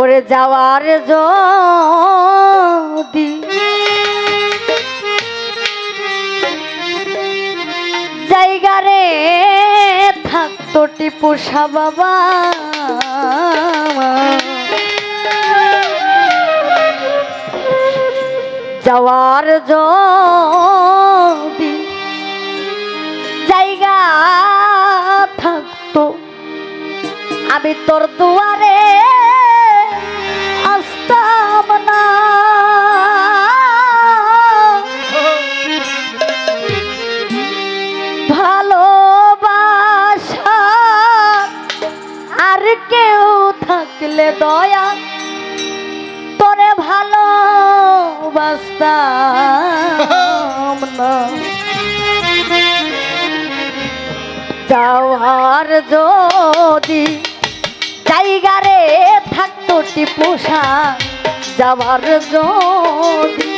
পরে যাওয়ার যদি জায়গারে থাকতো টিপু বাবা। যাওয়ার জ কেউ থাকলে দয়া তোরে ভালো বাস্তাম যাওয়ার যদি জায়গারে থাকতো টিপুষা যাওয়ার যদি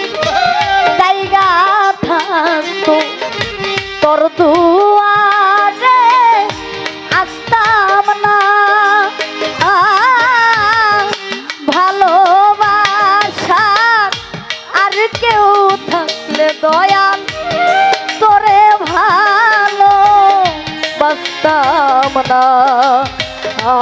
আ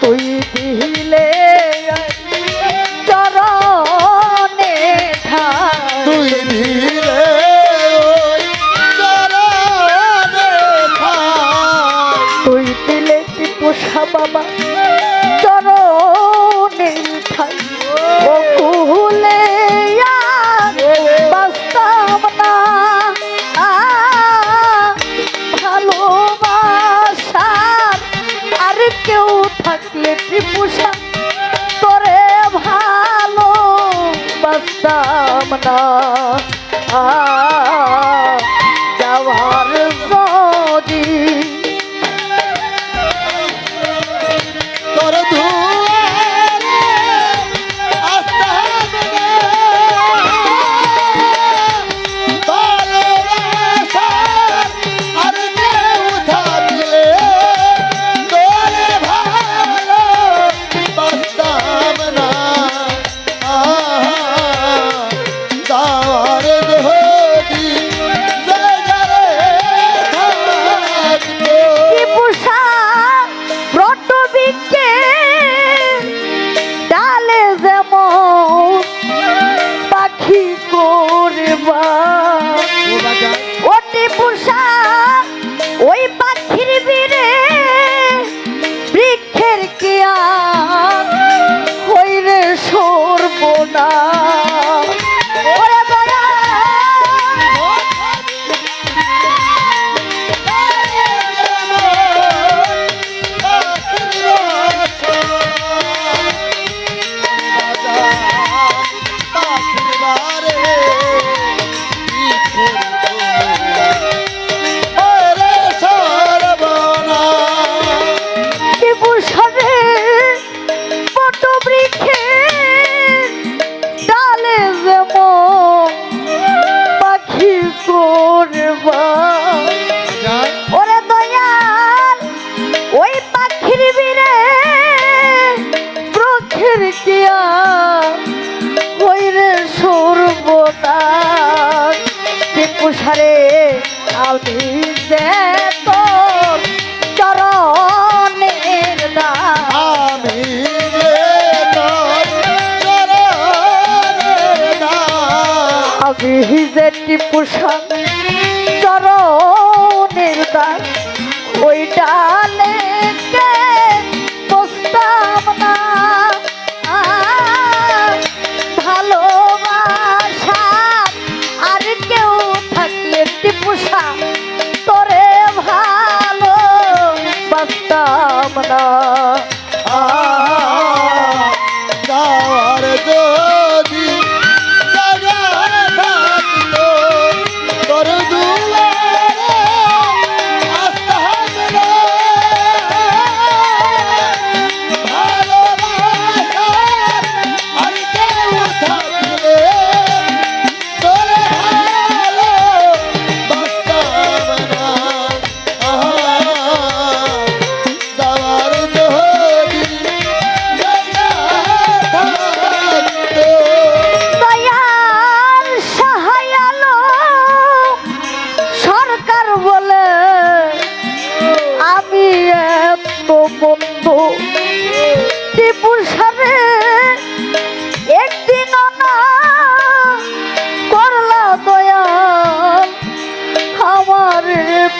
তুই পোষা Lord. পুষান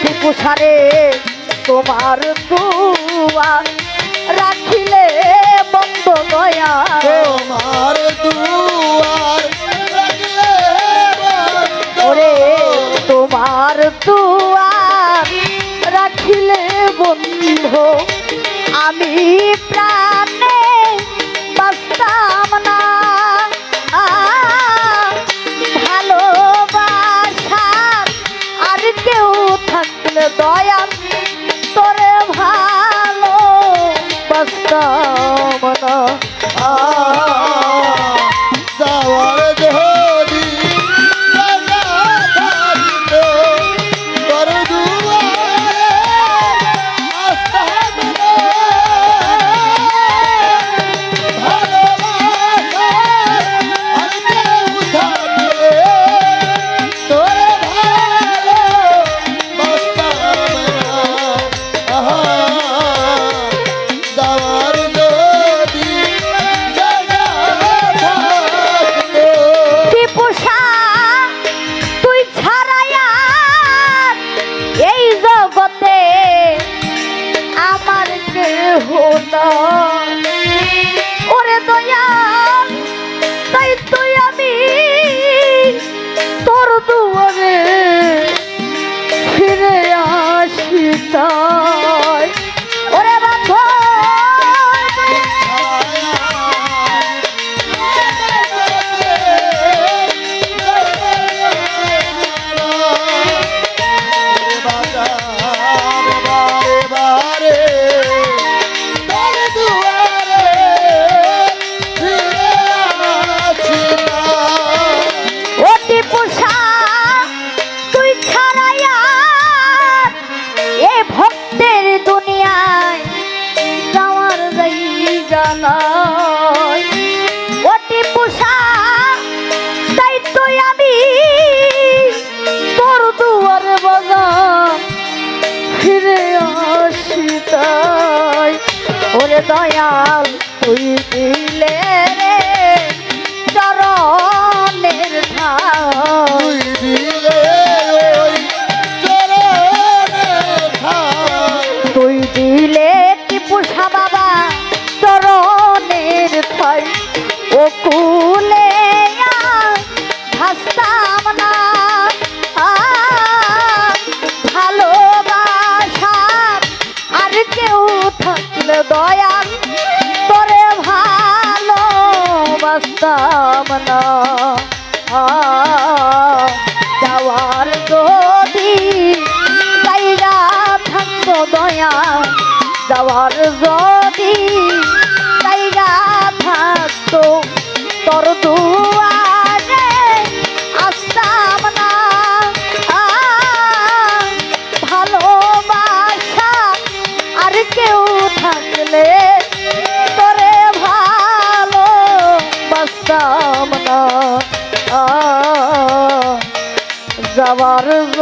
টিপু সারে তোমার দুয়া রাখিলে বন্ধ দয়া। তোমার দুয়ার তোমার দুয়ার রাখিলে বন্ধ আমি প্রায় Yeah. Yarım.